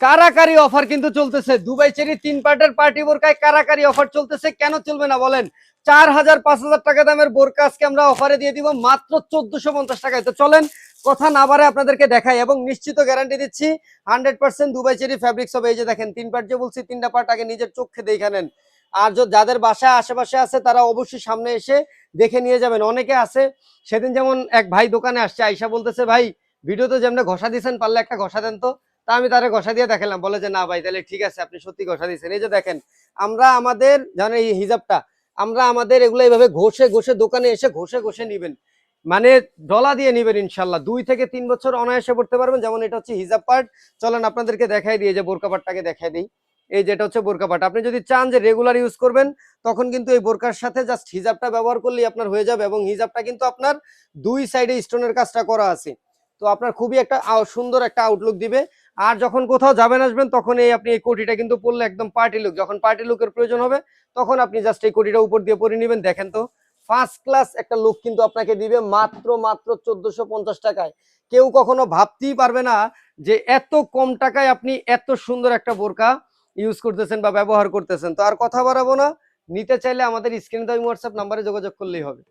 কারাকারি offer কিন্তু চলতেছে। Dubai cherry তিন পার্টের পার্টি বোরকায় কারাকারি অফার চলতেছে। কেন চলবে না বলেন? চার হাজার পাঁচ হাজার টাকা দামের বোরকা আজকে আমরা অফারে দিয়ে দিব মাত্র চোদ্দশো পঞ্চাশ টাকায়। তো চলেন, কথা না বারে আপনাদেরকে দেখাই এবং নিশ্চিত গ্যারান্টি দিচ্ছি, hundred percent Dubai cherry fabrics হবে। এই যে দেখেন, তিন পার্ট যে বলছি, তিনটা পার্ট আগে নিজের চোখে দেখে নেন। আর যাদের বাসায় আশেপাশে আছে, তারা অবশ্যই সামনে এসে দেখে নিয়ে যাবেন। অনেকে আছে, সেদিন যেমন এক ভাই দোকানে আসছে, আইসা বলতেছে, ভাই, ভিডিওতে যেমন ঘষা দিয়েছেন, পারলে একটা ঘষা দেন তো। তা আমি তারে ঘষা দিয়ে দেখালাম। বলে যে, না ভাই, তাহলে ঠিক আছে, আপনি সত্যি ঘষা দিয়েছেন। এই যে দেখেন, আমরা আমাদের, জানেন এই হিজাবটা, আমরা আমাদের এগুলো এইভাবে ঘষে ঘষে দোকানে এসে ঘষে ঘষে নিবেন। মানে ডলা দিয়ে নিবেন, ইনশাল্লাহ। দুই থেকে তিন বছর অনায়াসে পড়তে পারবেন। যেমন এটা হচ্ছে হিজাব পার্ট। চলেন আপনাদেরকে দেখাই দিই যে বোরকা পাটটাকে দেখাই দিই। এই যেটা হচ্ছে বোরকা পাট। আপনি যদি চান যে রেগুলার ইউজ করবেন, তখন কিন্তু এই বোরকার সাথে জাস্ট হিজাবটা ব্যবহার করলেই আপনার হয়ে যাবে এবং হিজাবটা কিন্তু আপনার দুই সাইডে স্টোনের কাজটা করা আছে। তো আপনার খুবই একটা সুন্দর একটা আউটলুক দিবে। আর যখন কোথাও যাবেন আসবেন, তখন এই আপনি এই কোটিটা কিন্তু পরলে একদম পার্টি লুক যখন পার্টি লুকের প্রয়োজন হবে, তখন আপনি জাস্ট এই কোটিটা উপর দিয়ে পরে নেবেন। দেখেন তো ফার্স্ট ক্লাস একটা লুক কিন্তু আপনাকে দিবে মাত্র মাত্র চোদ্দশো পঞ্চাশ টাকায়। কেউ কখনো ভাবতেই পারবে না যে এত কম টাকায় আপনি এত সুন্দর একটা বোরকা ইউজ করতেছেন বা ব্যবহার করতেছেন। তো আর কথা বাড়াবো না। নিতে চাইলে আমাদের স্ক্রিনে তো হোয়াটসঅ্যাপ নাম্বারে যোগাযোগ করলেই হবে।